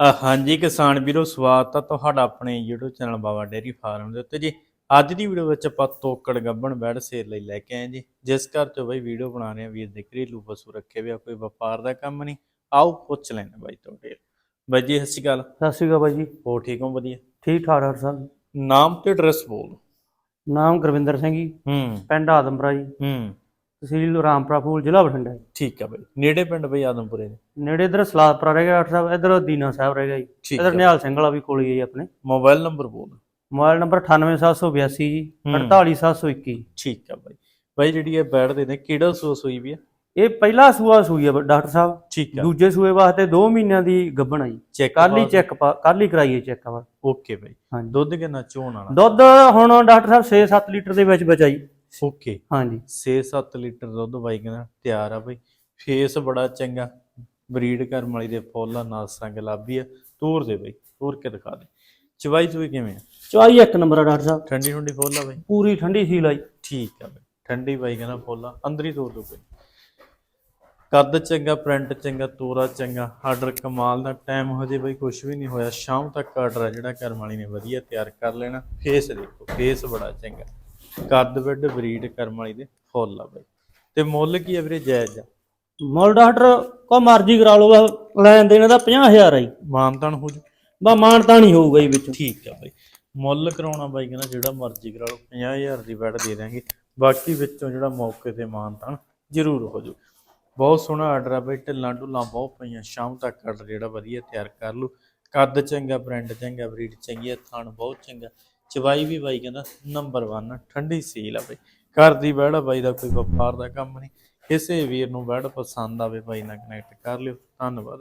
ਹਾਂਜੀ ਕਿਸਾਨ ਵੀਰੋ ਸਵਾਗਤ ਆ ਤੁਹਾਡਾ ਆਪਣੇ YouTube channel Baba dairy farm ਦੇ ਉੱਤੇ ਜੀ। ਅੱਜ ਦੀ ਵੀਡੀਓ ਵਿੱਚ ਆਪਾਂ ਤੋਕੜ ਗੱਬਣ ਬੈੜ ਸੇਲ ਲਈ ਲੈ ਕੇ ਆਏ ਜੀ। ਜਿਸ ਘਰ ਤੋਂ ਬਈ ਵੀਡੀਓ ਬਣਾ ਰਹੇ ਆ ਵੀਰ ਦੇ ਘਰੇਲੂ ਪਸ਼ੂ ਰੱਖੇ ਵੀ ਆ ਕੋਈ ਵਪਾਰ ਦਾ ਕੰਮ ਨਹੀਂ। ਆਓ ਪੁੱਛ ਲੈਣੇ ਬਾਈ ਤੁਹਾਡੇ ਬਾਈ ਜੀ ਸਤਿ ਸ਼੍ਰੀ ਅਕਾਲ। ਸਤਿ ਸ਼੍ਰੀ ਅਕਾਲ ਬਾਈ ਜੀ। ਹੋ ਠੀਕ ਹੋ? ਵਧੀਆ। ਠੀਕ ਠਾਕ ਡਾਕਟਰ ਸਾਹਿਬ ਨਾਮ ਤੇ ਐਡਰੈਸ ਬੋਲ। ਨਾਮ ਗੁਰਵਿੰਦਰ ਸਿੰਘ ਜੀ। ਹੂੰ। ਪਿੰਡ ਆਦਮਪੁਰਾ ਜੀ। ਹੂੰ। ਤਹਿਸੀਲ ਰਾਮਪੁਰਾ ਫੂਲ ਜ਼ਿਲ੍ਹਾ ਬਠਿੰਡਾ ਜੀ। ਠੀਕ ਆ ਬਾਈ। ਨੇੜੇ ਪਿੰਡ ਬਈ ਆਦਮਪੁਰੇ ਦੇ? ਨੇੜੇ ਇਧਰ ਸਲਾਦਪੁਰਾ ਰਹਿ ਗਿਆ ਡਾਕਟਰ ਸਾਹਿਬ। ਇਧਰ ਦੀਨਾ ਸਾਹਿਬ ਰਹਿ ਗਿਆ ਜੀ। ਠੀਕ ਇਧਰ ਆ। ਨਿਹਾਲ ਸਿੰਘ ਵਾਲਾ ਵੀ ਕੋਲ ਹੀ ਹੈ ਜੀ ਆਪਣੇ। ਮੋਬਾਈਲ ਨੰਬਰ ਬੋਲ। ਮੋਬਾਈਲ ਨੰਬਰ 98782 ਜੀ ਹੂੰ। 48721 ਠੀਕ ਆ ਬਾਈ। ਬਾਈ ਜਿਹੜੀ ਇਹ ਬੈੜ ਦੇ ਨੇ ਕਿਹੜਾ ਸੂਸ ਹੋਈ ਵੀ ਆ? ਇਹ ਪਹਿਲਾ ਸੂਆ ਸੂਈ ਹੈ ਡਾਕਟਰ ਸਾਹਿਬ। ਠੀਕ ਆ। ਦੂਜੇ ਸੂਏ ਵਾਸਤੇ 2 ਮਹੀਨਿਆਂ ਦੀ ਗੱਭਣ ਆ ਜੀ। ਚੈੱਕ ਕੱਲ ਹੀ ਚੈੱਕ ਕੱਲ ਹੀ ਕਰਾਈਏ ਚੈੱਕ ਵਾ ਓਕੇ ਬਾਈ। ਹਾਂਜੀ। ਦੁੱਧ ਕਿੰਨਾ ਚੋਣ ਵਾਲਾ? ਦੁੱਧ ਹੁਣ ਡਾਕਟਰ ਸਾਹਿਬ 6-7 ਲੀਟਰ ਦੇ ਵਿੱਚ ਬਚਾਈ। ਓਕੇ। ਹਾਂਜੀ। 6-7 ਲੀਟਰ ਦੁੱਧ ਬਾਈ ਕਹਿੰਦਾ ਤਿਆਰ ਆ ਬਈ। ਫੇਸ ਬੜਾ ਚੰਗਾ। ਬਰੀਡ ਕਰਮ ਵਾਲੀ ਦੇ ਫੁੱਲ ਆ ਨਾਸਾਂ ਗੁਲਾਬੀ ਆ। ਤੋਰ ਦੇ ਬਈ ਤੋਰ ਕੇ ਦਿਖਾ ਦੇ। ਚਵਾਈ ਚੂਈ ਕਿਵੇਂ ਆ? ਚਵਾਈ ਇੱਕ ਨੰਬਰ ਆ ਡਾਕਟਰ ਸਾਹਿਬ। ਠੰਡੀ ਠੰਡੀ ਫੁੱਲ ਆ ਬਈ? ਪੂਰੀ ਠੰਡੀ ਸੀ ਲਾਈ ਠੀਕ ਆ ਬਈ। ਠੰਡੀ ਬਾਈ ਕਹਿੰਦਾ ਫੁੱਲ ਆ। ਅੰਦਰ ਹੀ ਤੋਰ ਦੋ ਬਈ। ਕੱਦ ਚੰਗਾ ਪ੍ਰਿੰਟ ਚੰਗਾ ਤੋਰਾ ਚੰਗਾ। ਆਰਡਰ ਕਮਾਲ ਦਾ। ਟਾਈਮ ਹਜੇ ਬਈ ਕੁਝ ਵੀ ਨਹੀਂ ਹੋਇਆ। ਸ਼ਾਮ ਤੱਕ ਆਰਡਰ ਆ ਜਿਹੜਾ ਕਰਮ ਵਾਲੀ ਨੇ ਵਧੀਆ ਤਿਆਰ ਕਰ ਲੈਣਾ। ਫੇਸ ਦੇਖੋ ਫੇਸ ਬੜਾ ਚੰਗਾ। ਕੱਦ ਵਿੱਡ ਬਰੀਡ ਕਰਮ ਵਾਲੀ ਦੇ ਫੁੱਲ ਆ ਬਈ। ਤੇ ਮੁੱਲ ਕੀ ਆ ਵੀਰੇ ਜਾਇਜ਼? ਆ ਮੁੱਲ ਡਾਕਟਰ ਕੋ ਮਰਜ਼ੀ ਕਰਾ ਲਓ ਲੈਣ ਦੇਣ ਦਾ 50000 ਆ ਜੀ। ਮਾਨਤਾਨ ਹੋ ਜੂ? ਬਾ ਮਾਨਤਾ ਨਹੀਂ ਹੋਊਗਾ ਜੀ ਵਿੱਚ। ਠੀਕ ਆ ਬਾਈ। ਮੁੱਲ ਕਰਾਉਣਾ ਬਾਈ ਕਹਿੰਦਾ ਜਿਹੜਾ ਮਰਜ਼ੀ ਕਰਾ ਲਓ 50000 ਦੀ ਬੈਡ ਦੇ ਦਾਂਗੇ ਬਾਕੀ ਵਿੱਚੋਂ ਜਿਹੜਾ ਮੌਕੇ ਤੇ ਮਾਨਤਾਨ ਜ਼ਰੂਰ ਹੋ ਜੂ। ਬਹੁਤ ਸੋਹਣਾ ਆਰਡਰ ਆ ਬਾਈ ਢਿੱਲਾਂ ਢੁੱਲਾਂ ਬਹੁਤ ਪਈਆਂ ਸ਼ਾਮ ਤੱਕ ਆਰਡਰ ਜਿਹੜਾ ਵਧੀਆ ਤਿਆਰ ਕਰ ਲੂ ਕੱਦ ਚੰਗਾ ਬ੍ਰਾਂਡ ਚੰਗਾ ਬਰੀਡ ਚੰਗੀ ਆ ਥਣ ਬਹੁਤ ਚੰਗਾ। ਚਵਾਈ ਵੀ ਬਾਈ ਕਹਿੰਦਾ ਨੰਬਰ 1 ਠੰਡੀ ਸੀਲ ਆ ਬਾਈ। ਘਰ ਦੀ ਬੈੜ ਆ, ਬਾਈ ਦਾ ਕੋਈ ਵਪਾਰ ਦਾ ਕੰਮ ਨਹੀਂ। ਕਿਸੇ ਵੀਰ ਨੂੰ ਬੈੜ ਪਸੰਦ ਆਵੇ ਬਾਈ ਨਾਲ ਕਨੈਕਟ ਕਰ ਲਿਓ। ਧੰਨਵਾਦ।